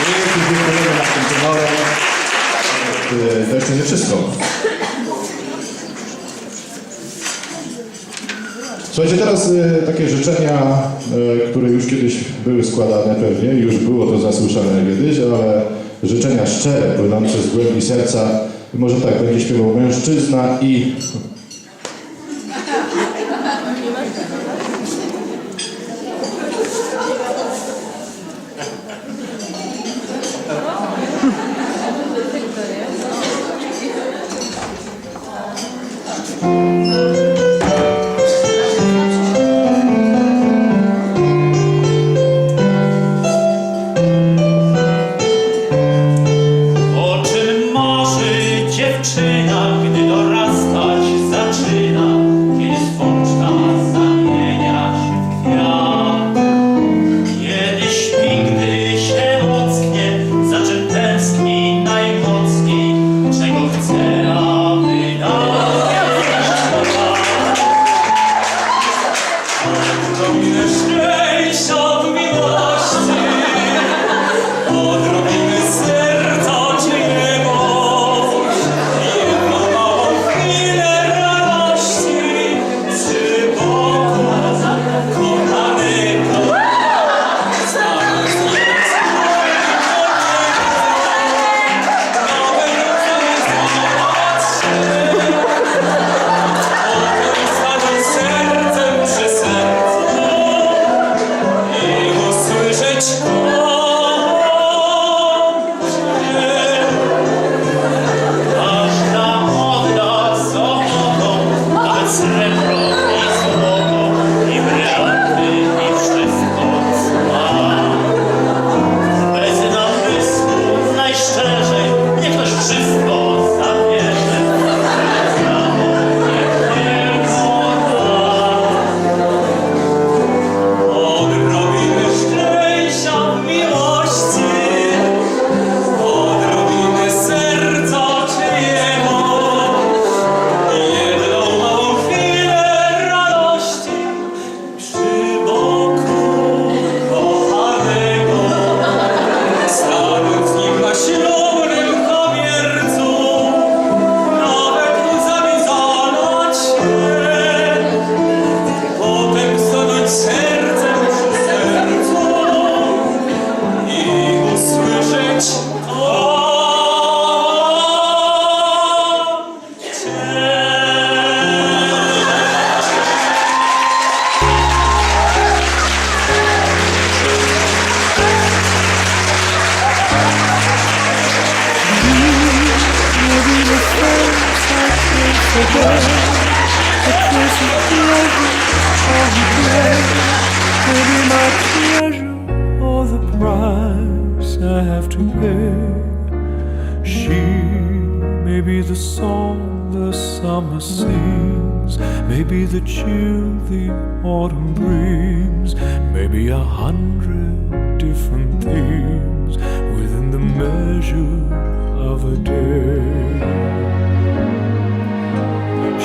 I dziękujemy nad tym tenorem. E, To jeszcze nie wszystko. Słuchajcie, teraz e, takie życzenia, e, które już kiedyś były składane pewnie, już było to zasłyszane kiedyś, ale życzenia szczere, płynące z głębi serca. Może tak, będzie śpiewał mężczyzna i... O I have to pay She may be the song the summer sings. Maybe the chill the autumn brings. Maybe a hundred different things Within the measure of a day